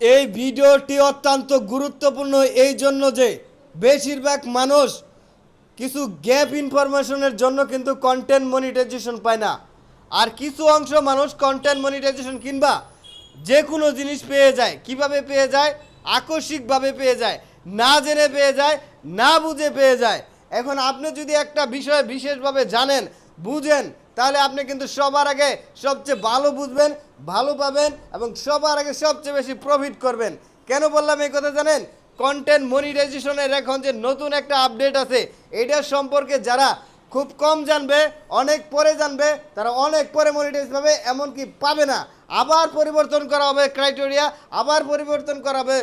এই ভিডিওটি অত্যন্ত গুরুত্বপূর্ণ এই জন্য যে বেশিরভাগ মানুষ কিছু গ্যাপ ইনফরমেশনের জন্য কিন্তু কন্টেন্ট মনিটাইজেশন পায় না। আর কিছু অংশ মানুষ কন্টেন্ট মনিটাইজেশন কিংবা যে কোনো জিনিস পেয়ে যায়। কীভাবে পেয়ে যায়? আকস্মিকভাবে পেয়ে যায়। না জেনে পেয়ে যায়, না বুঝে পেয়ে যায়। এখন আপনি যদি একটা বিষয় বিশেষভাবে জানেন, বুঝেন তাহলে আপনি কিন্তু সবার আগে সবচেয়ে ভালো বুঝবেন, ভালো পাবেন এবং সবার আগে সবচেয়ে বেশি প্রফিট করবেন। কেন বললাম এই কথা জানেন? কন্টেন্ট মনিটাইজেশনের এখন যে নতুন একটা আপডেট আছে এটার সম্পর্কে যারা খুব কম জানবে, অনেক পরে জানবে, তারা অনেক পরে মনিটাইজ পাবে, এমনকি পাবে না। আবার পরিবর্তন করা হবে ক্রাইটেরিয়া আবার পরিবর্তন করা হবে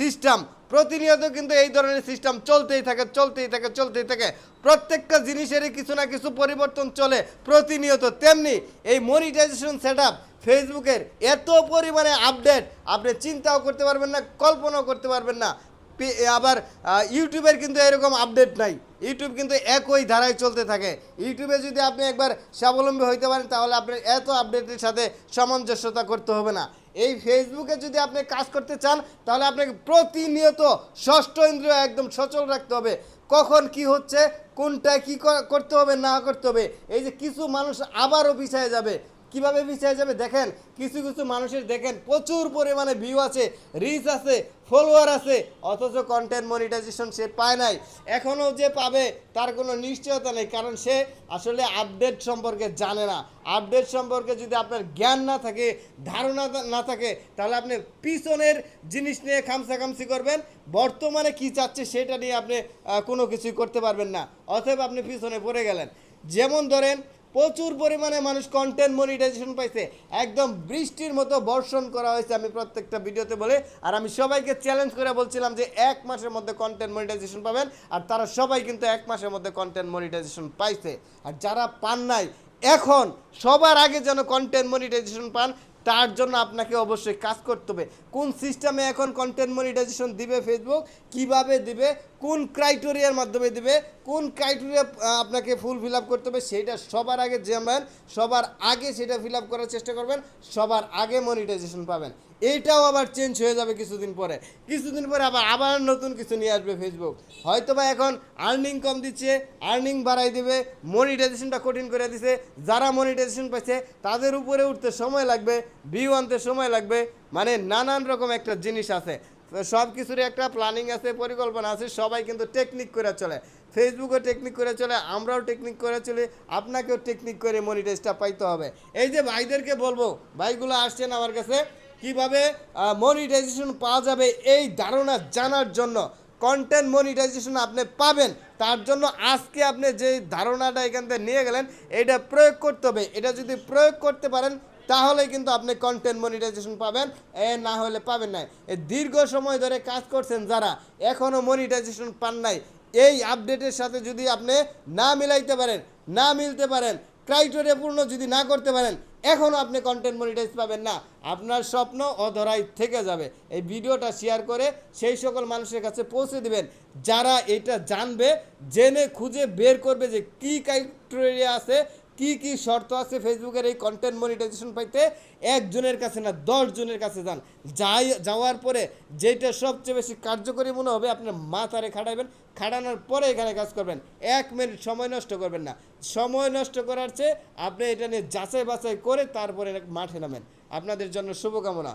সিস্টেম প্রতিনিয়ত কিন্তু এই ধরনের সিস্টেম চলতেই থাকে চলতেই থাকে চলতেই থাকে। প্রত্যেকটা জিনিসেরই কিছু না কিছু পরিবর্তন চলে প্রতিনিয়ত। তেমনি এই মনিটাইজেশন সেট ফেসবুকের এত পরিমাণে আপডেট আপনি চিন্তাও করতে পারবেন না, কল্পনাও করতে পারবেন না। আবার ইউটিউবের কিন্তু এরকম আপডেট নাই। ইউটিউব কিন্তু একই ধারায় চলতে থাকে। ইউটিউবে যদি আপনি একবার স্বাবলম্বী হইতে পারেন, তাহলে আপনার এত আপডেটের সাথে সামঞ্জস্যতা করতে হবে না। এই ফেসবুকে যদি আপনি কাজ করতে চান, তাহলে আপনাকে প্রতিনিয়ত ষষ্ঠ ইন্দ্রিয় একদম সচল রাখতে হবে। কখন কি হচ্ছে কোনটা কি, করতে হবে, না করতে হবে, এই যে কিছু মানুষ আবারও পিছিয়ে যাবে। কীভাবে পিছিয়ে যাবে? দেখেন, কিছু কিছু মানুষের দেখেন, প্রচুর পরিমাণে ভিউ আছে রিচ আছে ফলোয়ার আছে, অথচ কন্টেন্ট মনিটাইজেশন সে পায় নাই। এখনও যে পাবে, তার কোনো নিশ্চয়তা নেই, কারণ সে আসলে আপডেট সম্পর্কে জানে না। আপডেট সম্পর্কে যদি আপনার জ্ঞান না থাকে, ধারণা না থাকে, তাহলে আপনি পিছনের জিনিস নিয়ে খামসাখামসি করবেন। বর্তমানে কি চাচ্ছে সেটা নিয়ে আপনি কোনো কিছুই করতে পারবেন না। অতএব আপনি পিছনে পড়ে গেলেন। যেমন ধরেন প্রচুর পরিমাণে মানুষ কন্টেন্ট মনিটাইজেশন পাইছে। একদম বৃষ্টির মতো বর্ষণ করা হয়েছে আমি প্রত্যেকটা ভিডিওতে বলে। আর আমি সবাইকে চ্যালেঞ্জ করে বলছিলাম যে এক মাসের মধ্যে কন্টেন্ট মনিটাইজেশন পাবেন, আর তারা সবাই কিন্তু এক মাসের মধ্যে কন্টেন্ট মনিটাইজেশন পাইছে। আর যারা পান নাই, এখন সবার আগে যেন কন্টেন্ট মনিটাইজেশন পান, তার জন্য আপনাকে অবশ্যই কাজ করতে হবে। কোন সিস্টেমে এখন কন্টেন্ট মনিটাইজেশন দিবে ফেসবুক কীভাবে দিবে? কোন ক্রাইটেরিয়ার মাধ্যমে দিবে, কোন ক্রাইটেরিয়া আপনাকে ফুল ফিল করতে হবে, সেটা সবার আগে জানবেন, সবার আগে সেটা ফিল করার চেষ্টা করবেন, সবার আগে মনিটাইজেশন পাবেন। এইটাও আবার চেঞ্জ হয়ে যাবে কিছুদিন পরে। কিছুদিন পরে আবার আবার নতুন কিছু নিয়ে আসবে ফেসবুক হয়তো বা এখন আর্নিং কম দিচ্ছে আর্নিং বাড়াই দেবে মনিটাইজেশনটা কঠিন করে দিছে। যারা মনিটাইজেশন পাইছে, তাদের উপরে উঠতে সময় লাগবে ভিউ আনতে সময় লাগবে। মানে নানান রকম একটা জিনিস আছে। সব কিছুরই একটা প্ল্যানিং আছে, পরিকল্পনা আছে, সবাই কিন্তু টেকনিক করে চলে। ফেসবুকও টেকনিক করে চলে, আমরাও টেকনিক করে চলি, আপনাকেও টেকনিক করে মনিটাইজটা পাইতে হবে। এই যে ভাইদেরকে বলব, ভাইগুলো আসছেন আমার কাছে, কীভাবে মনিটাইজেশন পাওয়া যাবে এই ধারণা জানার জন্য। কন্টেন্ট মনিটাইজেশন আপনি পাবেন, তার জন্য আজকে আপনি যে ধারণাটা এখান থেকে নিয়ে গেলেন, এটা প্রয়োগ করতে হবে। এটা যদি প্রয়োগ করতে পারেন তাহলে কিন্তু আপনি কন্টেন্ট মনিটাইজেশন পাবেন, এ না হলে পাবেন না দীর্ঘ সময় ধরে কাজ করছেন যারা এখনও মনিটাইজেশন পান নাই, এই আপডেটের সাথে যদি আপনি না মিলাইতে পারেন, না মিলতে পারেন ক্রাইটেরিয়া পূর্ণ যদি না করতে পারেন এখনও আপনি কন্টেন্ট মনিটাইজ পাবেন না। আপনার স্বপ্ন অধরাই থেকে যাবে। এই ভিডিওটা শেয়ার করে সেই সকল মানুষের কাছে পৌঁছে দিবেন, যারা এটা জানবে, জেনে খুঁজে বের করবে যে কী ক্রাইটেরিয়া আছে কি কি শর্ত আছে ফেসবুকের এই কন্টেন্ট মনিটাইজেশন পাইতে? একজনের কাছে না দশ জনের কাছে যান। যাই যাওয়ার পরে যেটা সবচেয়ে বেশি কার্যকরী মনে হবে, আপনার মাথারে খাটাবেন খাটানোর পরে এখানে কাজ করবেন। এক মিনিট সময় নষ্ট করবেন না। সময় নষ্ট করার চেয়ে আপনি এটা নিয়ে যাচাই বাছাই করে তারপরে মাঠে নামেন। আপনাদের জন্য শুভকামনা।